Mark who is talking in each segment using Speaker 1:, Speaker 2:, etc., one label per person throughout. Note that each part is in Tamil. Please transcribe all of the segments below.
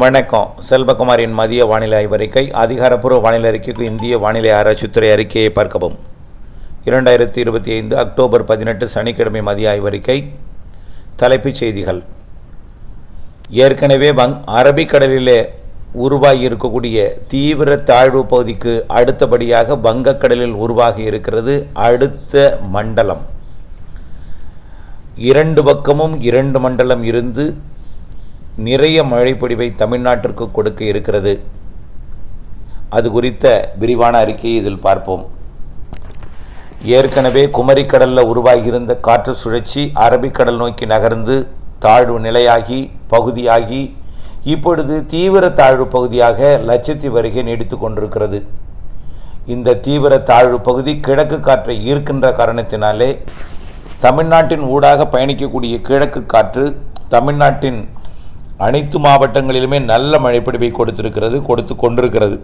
Speaker 1: வணக்கம். செல்வகுமாரின் மதிய வானிலை ஆய்வறிக்கை அதிகாரப்பூர்வ வானிலை அறிக்கைக்கு இந்திய வானிலை ஆராய்ச்சித்துறை அறிக்கையை பார்க்கவும். இரண்டாயிரத்தி இருபத்தி ஐந்து அக்டோபர் பதினெட்டு சனிக்கிழமை மதிய ஆய்வறிக்கை தலைப்புச் செய்திகள். ஏற்கனவே வங் அரபிக்கடலிலே உருவாகி இருக்கக்கூடிய தீவிர தாழ்வு பகுதிக்கு அடுத்தபடியாக வங்கக்கடலில் உருவாகி இருக்கிறது அடுத்த மண்டலம். இரண்டு பக்கமும் இரண்டு மண்டலம் இருந்து நிறைய மழைப்பொழிவை தமிழ்நாட்டிற்கு கொடுக்க இருக்கிறது. அது குறித்த விரிவான அறிக்கையை இதில் பார்ப்போம். ஏற்கனவே குமரிக்கடலில் உருவாகியிருந்த காற்று சுழற்சி அரபிக்கடல் நோக்கி நகர்ந்து தாழ்வு நிலையாகி பகுதியாகி இப்பொழுது தீவிர தாழ்வு பகுதியாக லட்சத்தீவு அருகே நீடித்து கொண்டிருக்கிறது. இந்த தீவிர தாழ்வு பகுதி கிழக்கு காற்றை ஈர்க்கின்ற காரணத்தினாலே தமிழ்நாட்டின் ஊடாக பயணிக்கக்கூடிய கிழக்கு காற்று தமிழ்நாட்டின் அனைத்து மாவட்டங்களிலுமே நல்ல மழைப்பிடிப்பை கொடுத்திருக்கிறது கொடுத்து கொண்டிருக்கிறது.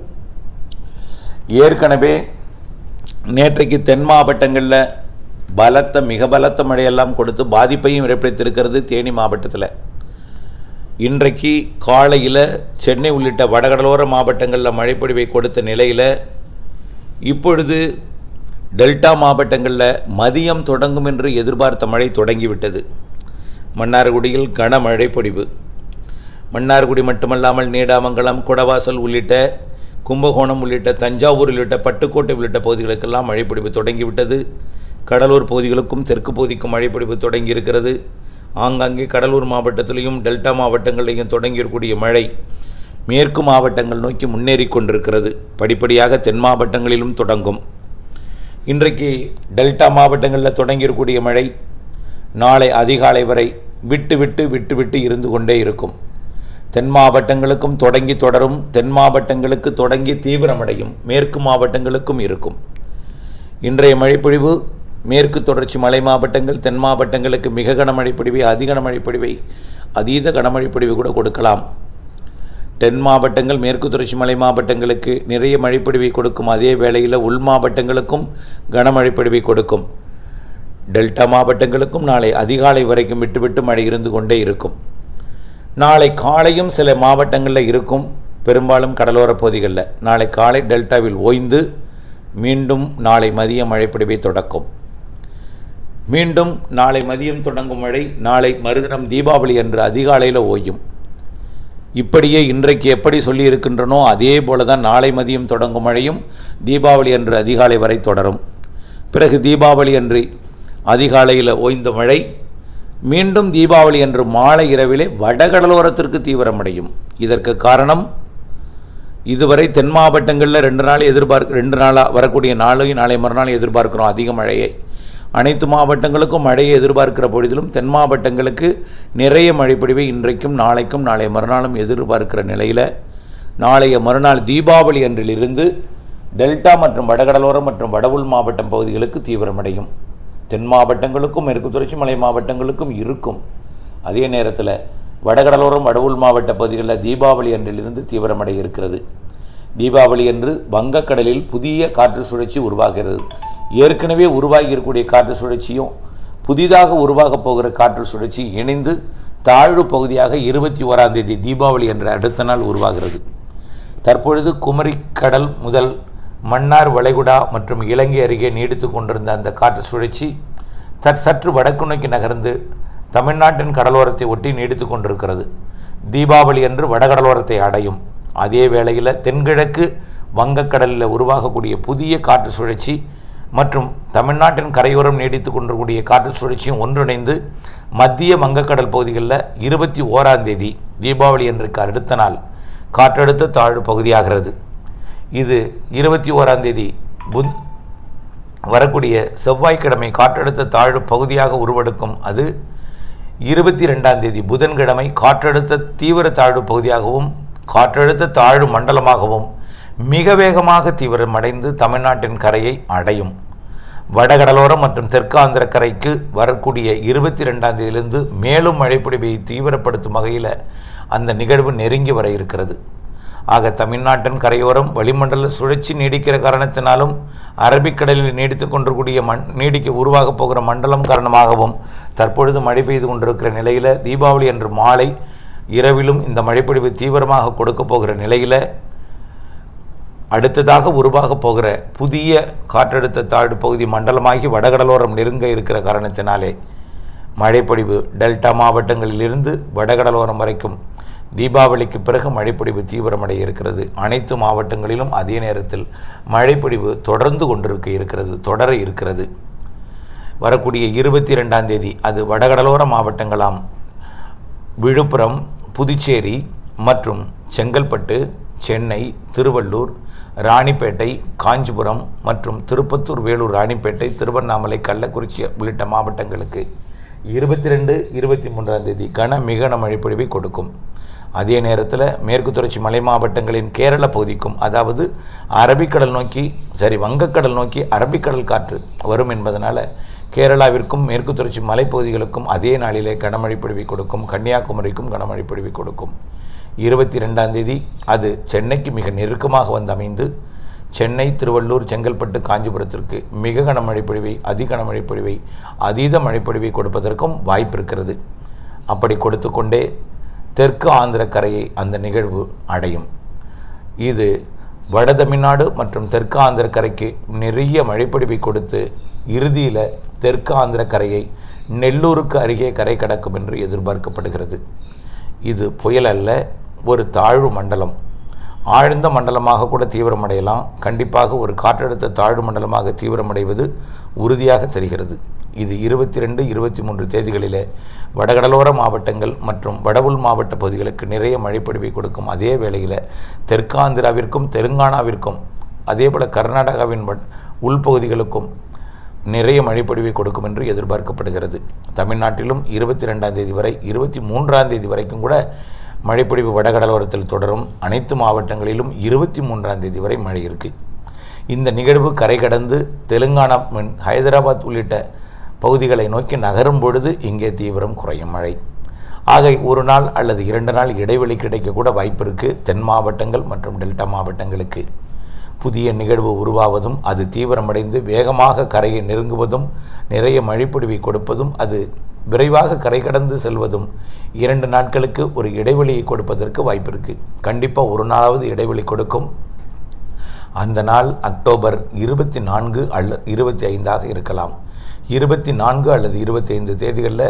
Speaker 1: ஏற்கனவே நேற்றைக்கு தென் மாவட்டங்களில் பலத்த மிக பலத்த மழையெல்லாம் கொடுத்து பாதிப்பையும் ஏற்படுத்தியிருக்கிறது தேனி மாவட்டத்தில். இன்றைக்கு காலையில் சென்னை உள்ளிட்ட வடகடலோர மாவட்டங்களில் மழைப்பொழிவை கொடுத்த நிலையில் இப்பொழுது டெல்டா மாவட்டங்களில் மதியம் தொடங்கும் என்று எதிர்பார்த்த மழை தொடங்கிவிட்டது. மன்னார்குடியில் கனமழை பொழிவு மன்னார்குடி மட்டுமல்லாமல் நீடாமங்கலம் குடவாசல் உள்ளிட்ட கும்பகோணம் உள்ளிட்ட தஞ்சாவூர் உள்ளிட்ட பட்டுக்கோட்டை உள்ளிட்ட பகுதிகளுக்கெல்லாம் மழைப்பிடிப்பு தொடங்கிவிட்டது. கடலூர் பகுதிகளுக்கும் தெற்கு பகுதிக்கும் மழைப்பிடிப்பு தொடங்கி இருக்கிறது ஆங்காங்கே கடலூர் மாவட்டத்திலையும் டெல்டா மாவட்டங்களிலையும் தொடங்கியிருக்கூடிய மழை மேற்கு மாவட்டங்கள் நோக்கி முன்னேறி கொண்டிருக்கிறது. படிப்படியாக தென் மாவட்டங்களிலும் தொடங்கும். இன்றைக்கு டெல்டா மாவட்டங்களில் தொடங்கியிருக்கூடிய மழை நாளை அதிகாலை வரை விட்டு விட்டு விட்டு விட்டு இருந்து கொண்டே இருக்கும். தென் மாவட்டங்களுக்கும் தொடங்கி தொடரும் தென் மாவட்டங்களுக்கு தொடங்கி தீவிரமடையும் மேற்கு மாவட்டங்களுக்கும் இருக்கும். இன்றைய மழைப்பொழிவு மேற்கு தொடர்ச்சி மலை மாவட்டங்கள் தென் மாவட்டங்களுக்கு மிக கனமழைப்பொழிவை அதிக கனமழைப்பொழிவை அதீத கனமழைப்பொழிவு கூட கொடுக்கலாம். தென் மாவட்டங்கள் மேற்கு தொடர்ச்சி மலை மாவட்டங்களுக்கு நிறைய மழைப்பொழிவை கொடுக்கும். அதே வேளையில் உள் மாவட்டங்களுக்கும் கனமழைப்பொழிவை கொடுக்கும். டெல்டா மாவட்டங்களுக்கும் நாளை அதிகாலை வரைக்கும் விட்டுவிட்டு மழை இருந்து கொண்டே இருக்கும். நாளை காலையும் சில மாவட்டங்களில் இருக்கும் பெரும்பாலும் கடலோர பகுதிகளில். நாளை காலை டெல்டாவில் ஓய்ந்து மீண்டும் நாளை மதிய மழைப்பிடிவை தொடக்கும். மீண்டும் நாளை மதியம் தொடங்கும் மழை நாளை மறுதினம் தீபாவளி அன்று அதிகாலையில் ஓயும். இப்படியே இன்றைக்கு எப்படி சொல்லியிருக்கின்றனோ அதே போல தான் நாளை மதியம் தொடங்கும் மழையும் தீபாவளி அன்று அதிகாலை வரை தொடரும். பிறகு தீபாவளி அன்று அதிகாலையில் ஓய்ந்த மழை மீண்டும் தீபாவளி அன்று மாலை இரவிலே வடகடலோரத்திற்கு தீவிரமடையும். இதற்கு காரணம் இதுவரை தென் மாவட்டங்களில் ரெண்டு நாள் எதிர்பார்க்க ரெண்டு நாளாக வரக்கூடிய நாளையும் நாளை மறுநாள் எதிர்பார்க்கிறோம் அதிக மழையை. அனைத்து மாவட்டங்களுக்கும் மழையை எதிர்பார்க்கிற பொழுதிலும் தென் மாவட்டங்களுக்கு நிறைய மழைப்பொழிவை இன்றைக்கும் நாளைக்கும் நாளை மறுநாளும் எதிர்பார்க்கிற நிலையில் நாளைய மறுநாள் தீபாவளி அன்றிலிருந்து டெல்டா மற்றும் வடகடலோரம் மற்றும் வடவுள் மாவட்டம் பகுதிகளுக்கு தீவிரமடையும். தென் மாவட்டங்களுக்கும் மேற்கு தொடர்ச்சி மலை மாவட்டங்களுக்கும் இருக்கும். அதே நேரத்தில் வடகடலோரம் வடவுள் மாவட்ட பகுதிகளில் தீபாவளி அன்றிலிருந்து தீவிரமடைய இருக்கிறது. தீபாவளி அன்று வங்கக்கடலில் புதிய காற்று சுழற்சி உருவாகிறது. ஏற்கனவே உருவாகி இருக்கக்கூடிய காற்று சுழற்சியும் புதிதாக உருவாகப் போகிற காற்று சுழற்சி இணைந்து தாழ்வு பகுதியாக இருபத்தி ஓராம் தேதி தீபாவளி என்ற அடுத்த நாள் உருவாகிறது. தற்பொழுது குமரிக்கடல் முதல் மன்னார் வளைகுடா மற்றும் இலங்கை அருகே நீடித்து கொண்டிருந்த அந்த காற்று சுழற்சி சற் சற்று வடக்கு நோக்கி நகர்ந்து தமிழ்நாட்டின் கடலோரத்தை ஒட்டி நீடித்து கொண்டிருக்கிறது. தீபாவளி அன்று வடகடலோரத்தை அடையும். அதே வேளையில் தென்கிழக்கு வங்கக்கடலில் உருவாகக்கூடிய புதிய காற்று சுழற்சி மற்றும் தமிழ்நாட்டின் கரையோரம் நீடித்து கொண்டிருக்கூடிய காற்று சுழற்சியும் ஒன்றிணைந்து மத்திய வங்கக்கடல் பகுதிகளில் இருபத்தி ஓராம் தேதி தீபாவளி அன்றைக்கு அடுத்த நாள் காற்றழுத்த தாழ்வு பகுதியாகிறது. இது இருபத்தி ஓராம் தேதி. புத் வரக்கூடிய செவ்வாய்க்கிழமை காற்றழுத்த தாழ்வு பகுதியாக உருவெடுக்கும். அது இருபத்தி ரெண்டாம் தேதி. புதன்கிழமை காற்றழுத்த தீவிர தாழ்வு பகுதியாகவும் காற்றழுத்த தாழ்வு மண்டலமாகவும் மிக வேகமாக தீவிரமடைந்து தமிழ்நாட்டின் கரையை அடையும். வடகடலோரம் மற்றும் தெற்காந்திர கரைக்கு வரக்கூடிய இருபத்தி ரெண்டாம் தேதியிலிருந்து மேலும் மழைப்பிடிவை தீவிரப்படுத்தும் வகையில் அந்த நிகழ்வு நெருங்கி வர இருக்கிறது. ஆக தமிழ்நாட்டின் கரையோரம் வளிமண்டல சுழற்சி நீடிக்கிற காரணத்தினாலும் அரபிக்கடலில் நீடித்து கொண்டிருக்கூடிய மண் நீடிக்க உருவாகப் போகிற மண்டலம் காரணமாகவும் தற்பொழுது மழை பெய்து கொண்டிருக்கிற நிலையில் தீபாவளி அன்று மாலை இரவிலும் இந்த மழைப்பொழிவு தீவிரமாக கொடுக்க போகிற நிலையில் அடுத்ததாக உருவாக போகிற புதிய காற்றழுத்த தாழ்வு பகுதி மண்டலமாகி வடகடலோரம் நெருங்க இருக்கிற காரணத்தினாலே மழைப்பொழிவு டெல்டா மாவட்டங்களிலிருந்து வடகடலோரம் வரைக்கும் தீபாவளிக்கு பிறகு மழைப்பொழிவு தீவிரமடைய இருக்கிறது. அனைத்து மாவட்டங்களிலும் அதே நேரத்தில் மழைப்பொழிவு தொடர்ந்து கொண்டிருக்க இருக்கிறது தொடர இருக்கிறது. வரக்கூடிய இருபத்தி ரெண்டாம் தேதி அது வடகடலோர மாவட்டங்களாம் விழுப்புரம் புதுச்சேரி மற்றும் செங்கல்பட்டு சென்னை திருவள்ளூர் ராணிப்பேட்டை காஞ்சிபுரம் மற்றும் திருப்பத்தூர் வேலூர் ராணிப்பேட்டை திருவண்ணாமலை கள்ளக்குறிச்சி உள்ளிட்ட மாவட்டங்களுக்கு இருபத்தி ரெண்டு இருபத்தி மூன்றாம் தேதி கன மிகன மழைப்பொழிவை கொடுக்கும். அதே நேரத்தில் மேற்கு தொடர்ச்சி மலை மாவட்டங்களின் கேரள பகுதிக்கும் அதாவது அரபிக்கடல் நோக்கி சரி வங்கக்கடல் நோக்கி அரபிக்கடல் காற்று வரும் என்பதனால் கேரளாவிற்கும் மேற்கு தொடர்ச்சி மலைப்பகுதிகளுக்கும் அதே நாளிலே கனமழை பொழிவை கொடுக்கும் கன்னியாகுமரிக்கும் கனமழை பொழிவை கொடுக்கும். இருபத்தி ரெண்டாம் தேதி அது சென்னைக்கு மிக நெருக்கமாக வந்து அமைந்து சென்னை திருவள்ளூர் செங்கல்பட்டு காஞ்சிபுரத்திற்கு மிக கனமழை பொழிவை அதி கனமழை பொழிவை அதீத மழைப்பொழிவை கொடுப்பதற்கும் வாய்ப்பு இருக்கிறது. அப்படி கொடுத்து கொண்டே தெற்கு ஆந்திர கரையை அந்த நிகழ்வு அடையும். இது வட தமிழ்நாடு மற்றும் தெற்கு ஆந்திர கரைக்கு நிறைய மழைப்பிடிப்பை கொடுத்து இறுதியில் தெற்கு ஆந்திர கரையை நெல்லூருக்கு அருகே கரை கடக்கும் என்று எதிர்பார்க்கப்படுகிறது. இது புயல் அல்ல ஒரு தாழ்வு மண்டலம். ஆழ்ந்த மண்டலமாக கூட தீவிரமடையலாம். கண்டிப்பாக ஒரு காற்றழுத்த தாழ்வு மண்டலமாக தீவிரமடைவது உறுதியாக தெரிகிறது. இது இருபத்தி ரெண்டு இருபத்தி மூன்று தேதிகளிலே வடகடலோர மாவட்டங்கள் மற்றும் வடவுள் மாவட்ட பகுதிகளுக்கு நிறைய மழைப்பொழிவை கொடுக்கும். அதே வேளையில் தெற்காந்திராவிற்கும் தெலுங்கானாவிற்கும் அதேபோல் கர்நாடகாவின் வட்- உள்பகுதிகளுக்கும் நிறைய மழைப்பொழிவை கொடுக்கும் என்று எதிர்பார்க்கப்படுகிறது. தமிழ்நாட்டிலும் இருபத்தி ரெண்டாம் தேதி வரை இருபத்தி மூன்றாம் தேதி வரைக்கும் கூட மழைப்பொழிவு வடகடலோரத்தில் தொடரும். அனைத்து மாவட்டங்களிலும் இருபத்தி மூன்றாம் தேதி வரை மழை இருக்கு. இந்த நிகழ்வு கரை கடந்து தெலுங்கானா மின் ஹைதராபாத் உள்ளிட்ட பகுதிகளை நோக்கி நகரும் பொழுது இங்கே தீவிரம் குறையும் மழை. ஆக ஒரு நாள் அல்லது இரண்டு நாள் இடைவெளி கிடைக்கக்கூட வாய்ப்பு இருக்குது தென் மாவட்டங்கள் மற்றும் டெல்டா மாவட்டங்களுக்கு. புதிய நிகழ்வு உருவாவதும் அது தீவிரமடைந்து வேகமாக கரையை நெருங்குவதும் நிறைய மழைப்பொடிவை கொடுப்பதும் அது விரைவாக கரை கடந்து செல்வதும் இரண்டு நாட்களுக்கு ஒரு இடைவெளியை கொடுப்பதற்கு வாய்ப்பிருக்கு. கண்டிப்பாக ஒரு நாளாவது இடைவெளி கொடுக்கும். அந்த நாள் அக்டோபர் இருபத்தி நான்கு அல்ல இருபத்தி ஐந்தாக இருக்கலாம். இருபத்தி நான்கு அல்லது இருபத்தி ஐந்து தேதிகளில்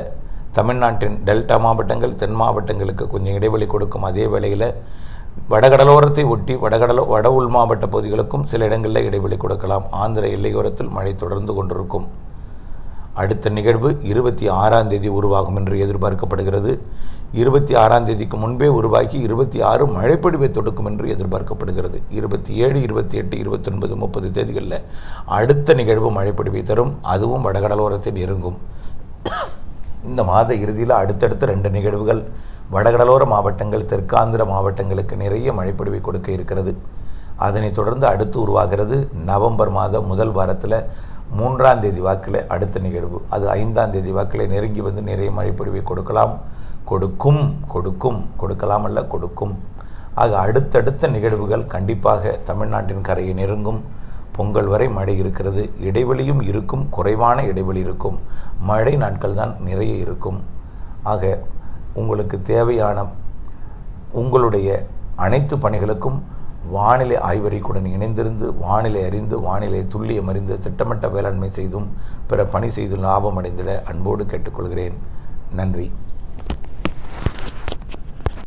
Speaker 1: தமிழ்நாட்டின் டெல்டா மாவட்டங்கள் தென் மாவட்டங்களுக்கு கொஞ்சம் இடைவெளி கொடுக்கும். அதே வேளையில் வடகடலோரத்தை ஒட்டி வடகடலோ வட உள் மாவட்ட பகுதிகளுக்கும் சில இடங்களில் இடைவெளி கொடுக்கலாம். ஆந்திர எல்லையோரத்தில் மழை தொடர்ந்து கொண்டிருக்கும். அடுத்த நிகழ்வு இருபத்தி ஆறாம் தேதி உருவாகும் என்று எதிர்பார்க்கப்படுகிறது. இருபத்தி ஆறாம் தேதிக்கு முன்பே உருவாகி இருபத்தி ஆறு மழைப்பொழிவை தொடுக்கும் என்று எதிர்பார்க்கப்படுகிறது. இருபத்தி ஏழு இருபத்தி எட்டு இருபத்தொன்பது முப்பது தேதிகளில் அடுத்த நிகழ்வு மழைப்பொழிவை தரும். அதுவும் வடகடலோரத்தில் இறங்கும். இந்த மாத இறுதியில் அடுத்தடுத்த ரெண்டு நிகழ்வுகள் வடகடலோர மாவட்டங்கள் தெற்காந்திர மாவட்டங்களுக்கு நிறைய மழைப்பொழிவை கொடுக்க இருக்கிறது. அதனைத் தொடர்ந்து அடுத்து உருவாகிறது நவம்பர் மாதம் முதல் வாரத்தில் மூன்றாம் தேதி வாக்கில் அடுத்த நிகழ்வு. அது ஐந்தாம் தேதி வாக்கில் நெருங்கி வந்து நிறைய மழைப்பொழிவை கொடுக்கலாம். கொடுக்கும் கொடுக்கும் கொடுக்கலாம் அல்ல கொடுக்கும். ஆக அடுத்தடுத்த நிகழ்வுகள் கண்டிப்பாக தமிழ்நாட்டின் கரையை நெருங்கும். பொங்கல் வரை மழை இருக்கிறது. இடைவெளியும் இருக்கும் குறைவான இடைவெளி இருக்கும். மழை நாட்கள் தான் நிறைய இருக்கும். ஆக உங்களுக்கு தேவையான உங்களுடைய அனைத்து பணிகளுக்கும் வானிலை ஆய்வறிக்குடன் இணைந்திருந்து வானிலை அறிந்து வானிலை துல்லியம் அறிந்து திட்டமிட்ட வேளாண்மை செய்தும் பிற பணி செய்து லாபம் அடைந்திட அன்போடு கேட்டுக்கொள்கிறேன். நன்றி.